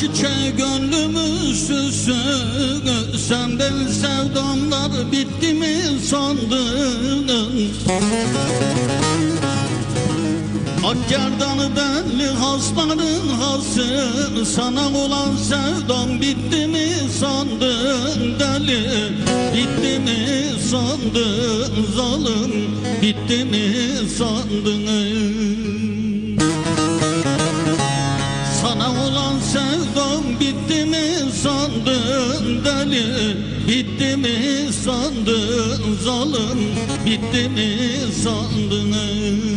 Çiçeği gönlümün süsü Sen benim sevdamlar bitti mi sandın? Ak gerdanı belli hasların hası Sana olan sevdam bitti mi sandın? Deli Bitti mi sandın? Zalim Bitti mi sandın sandın deli Bitti mi sandın zalim? Bitti mi sandın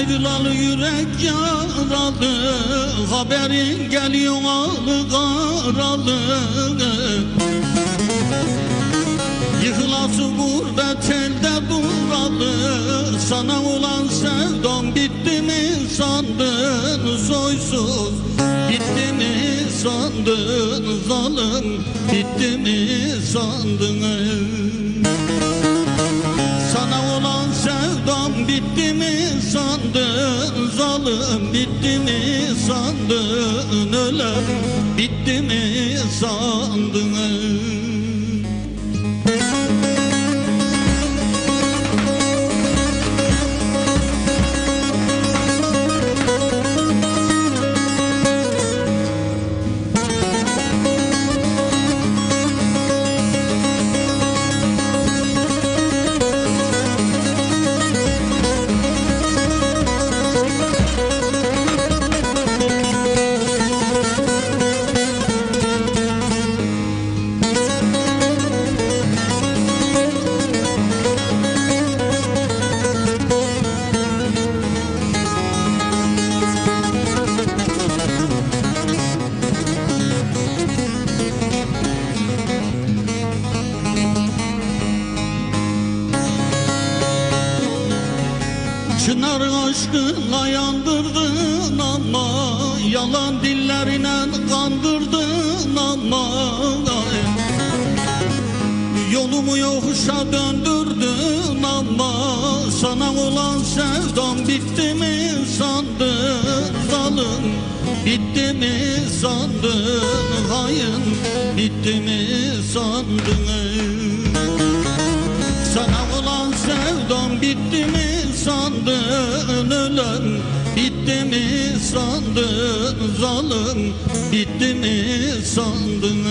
ayrılalı yürek yaralı Haberin geliyor alı karalı. Yıkılası gurbet elde duralı Sana olan sevdam bitti mi sandın? Soysuz Bitti mi sandın zalim Bitti mi sandın bitti mi sandın Ölem bitti mi sandın Çınar aşkına yandırdın ama Yalan dillerine kandırdın ama Yolumu yokuşa döndürdün ama Sana olan sevdam bitti mi sandın? Zalim Bitti mi sandın? Hain Bitti mi sandın? Sana olan sevdam bitti mi sandın ölen Bitti mi sandın zalim Bitti mi sandın